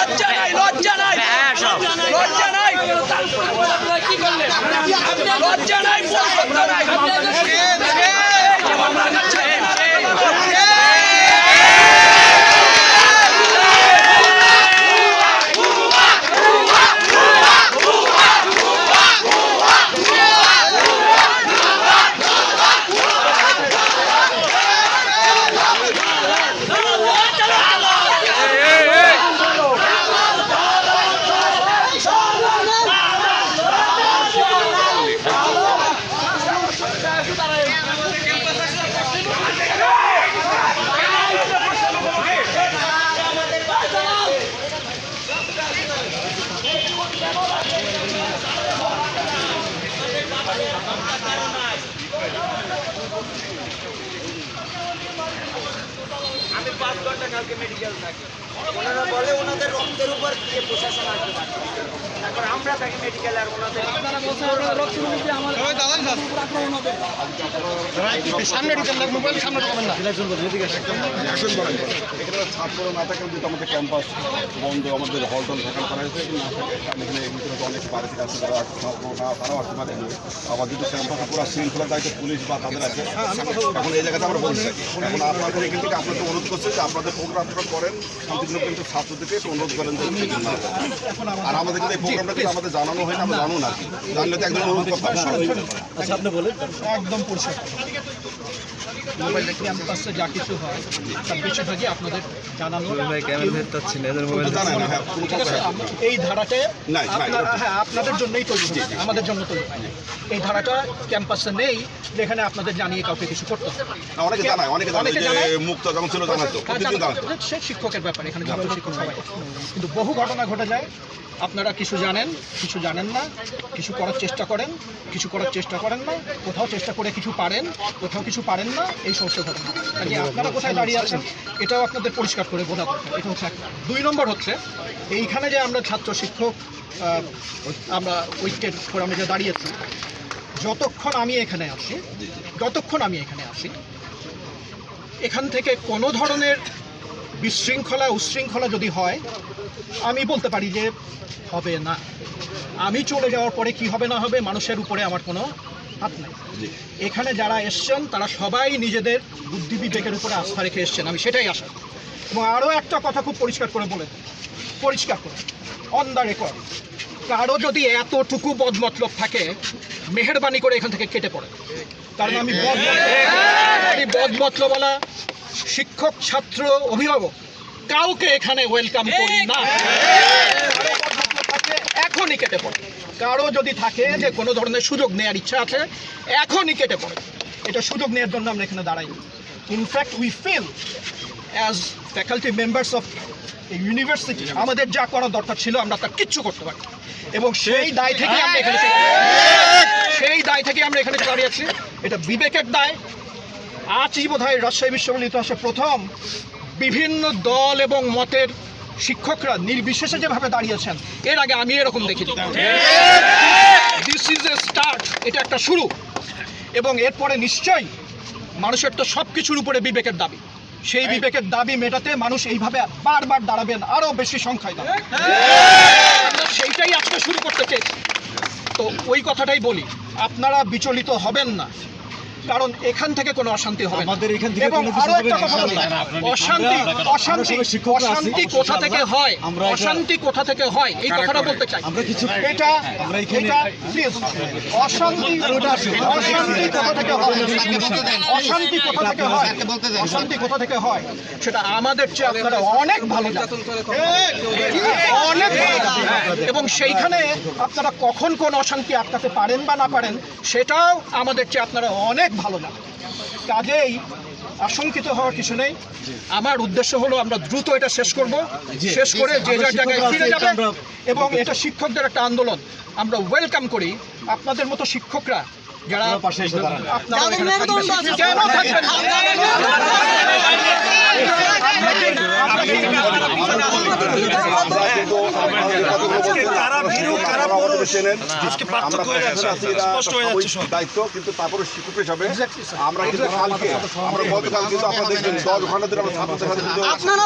লজ্জা নাই লজ্জা নাই। হ্যাঁ, লজ্জা নাই লজ্জা নাই। ওনারা বলে ওনাদের রক্তের উপর প্রশাসন আসবে। তারপর আমরা থাকি মেডিকেল আর ওনাদের। অ্যাকশন করেন এখানে ছাত্র না থাকে যেহেতু আমাদের ক্যাম্পাস বন্ধ আমাদের হল টল ভ্যাকান্ট করা হয়েছে। না থাকে এখানে অনেক বাড়ি থেকে আসছে তারা ছাত্র না তারাও আসতে পারে আবার যদি ক্যাম্পাসে পুরো শৃঙ্খলার দায়িত্ব পুলিশ বা তাদের আছে এখন এই জায়গাতে আমরা বলছি। এখন আপনাদের এখান থেকে আপনাদের অনুরোধ করছে যে আপনাদের প্রোগ্রামটা করেন। শান্তিপূর্ণ কিন্তু ছাত্রদেরকে অনুরোধ করেন যে হয়। আর আমাদের কিন্তু এই কিন্তু আমাদের জানানো হয় না আমরা জানো না জানলে তো একদম আচ্ছা আপনি বলেন। একদম পরিষ্কার। মোবাইল ক্যাম্পাসে যা কিছু হয় তার বেশিরভাগই আপনাদের জানানো। হ্যাঁ কোনো ঠিক আছে এই ধারাটা আপনার হ্যাঁ আপনাদের জন্যই তৈরি হয়েছে আমাদের জন্য তৈরি হয়নি এই ধারাটা ক্যাম্পাসে নেই যেখানে আপনাদের জানিয়ে কাউকে কিছু করতে হবে। না, অনেকে জানায় অনেকে জানায়। মুক্ত যখন ছিল জানাতো হ্যাঁ। সে শিক্ষকের ব্যাপার এখানে ছাত্র শিক্ষক সবাই কিন্তু বহু ঘটনা ঘটে যায় আপনারা কিছু জানেন কিছু জানেন না কিছু করার চেষ্টা করেন কিছু করার চেষ্টা করেন না কোথাও চেষ্টা করে কিছু পারেন কোথাও কিছু পারেন না এই সমস্ত ঘটনা। কাজে আপনারা কোথায় দাঁড়িয়ে আছেন, এটাও আপনাদের পরিষ্কার করে বোঝা দরকার এটা হচ্ছে দুই নম্বর হচ্ছে, এইখানে যে আমরা ছাত্র শিক্ষক আমরা ঐক্যের ফোরামে যে দাঁড়িয়েছি, যতক্ষণ আমি এখানে আসি যতক্ষণ আমি এখানে আছি, এখান থেকে কোনো ধরনের বিশৃঙ্খলা উচ্ছৃঙ্খলা যদি হয়, আমি বলতে পারি যে হবে না। আমি চলে যাওয়ার পরে কি হবে না হবে, মানুষের উপরে আমার কোনো হাত নেই এখানে যারা এসছেন, তারা সবাই নিজেদের বুদ্ধি বিবেকের উপরে আস্থা রেখে এসছেন। আমি সেটাই আশা এবং আরও একটা কথা খুব পরিষ্কার করে বলে। পরিষ্কার করে অন দ্য রেকর্ড কারও যদি এতটুকু বদমতলব থাকে, মেহরবানি করে এখান থেকে কেটে পড়ে। কারণ আমি আমি বদমতলবলা শিক্ষক, ছাত্র, অভিভাবক, কাউকে এখানে ওয়েলকাম করি না। এখনই কেটে পড়ে। কারও যদি থাকে যে কোনো ধরনের সুযোগ নেওয়ার ইচ্ছা আছে, এখনই কেটে পড়ে। এটা সুযোগ নেওয়ার জন্য আমরা এখানে দাঁড়াই। In fact we feel as faculty members of university আমাদের যা করা দরকার ছিল আমরা তা কিচ্ছু করতে পারি। এবং সেই দায় থেকে আমরা এখানে সেই দায় থেকে আমরা এখানে দাঁড়িয়ে আছি এটা বিবেকের দায়। আজই বোধ হয় রাজশাহী বিশ্ববিদ্যালয় ইতিহাসে প্রথম বিভিন্ন দল এবং মতের শিক্ষকরা নির্বিশেষে যেভাবে দাঁড়িয়েছেন, এর আগে আমি এরকম দেখিনি। দিস ইজ এ স্টার্ট এটা একটা শুরু। এবং এরপরে নিশ্চয়ই মানুষের তো সব কিছুর উপরে বিবেকের দাবি। সেই বিবেকের দাবি মেটাতে মানুষ এইভাবে বারবার দাঁড়াবেন আরও বেশি সংখ্যায় দাঁড়াবেন। সেইটাই আজকে শুরু করতে চেয়েছি। তো ওই কথাটাই বলি, আপনারা বিচলিত হবেন না। কারণ এখান থেকে কোনো অশান্তি হবে আমাদের এখান থেকে এবং আরও একটা কথা বলি। অশান্তি অশান্তি অশান্তি কোথা থেকে হয়? অশান্তি কোথা থেকে হয়? এই কথাটা বলতে চাই। আমরা কিছু এটা এটা প্লিজ অশান্তি অশান্তি কোথা থেকে হয়? অশান্তি কোথা থেকে হয়? অশান্তি কোথা থেকে হয়? সেটা আমাদের চেয়ে আপনারা অনেক ভালো জানেন। অনেক এবং সেইখানে আপনারা কখন কোন অশান্তি আটকাতে পারেন বা না পারেন সেটাও আমাদের চেয়ে আপনারা অনেক ভালো না কাজেই আশঙ্কিত হওয়ার কিছু নেই আমার উদ্দেশ্য হলো আমরা দ্রুত এটা শেষ করব শেষ করে যে যার জায়গায় ফিরে যাবে এবং এটা শিক্ষকদের একটা আন্দোলন আমরা ওয়েলকাম করি আপনাদের মতো শিক্ষকরা যারা আপনারা আমাদেরকে চেনেন আমরা প্রশাসনে আছি এরা দায়িত্ব কিন্তু তারপরে শিক্ষক হিসাবে আমরা কিন্তু কালকে আমরা গতকাল কিন্তু আপনাদের দশ ঘণ্টা ধরে আমরা ছাত্রদের সাথে আপনারা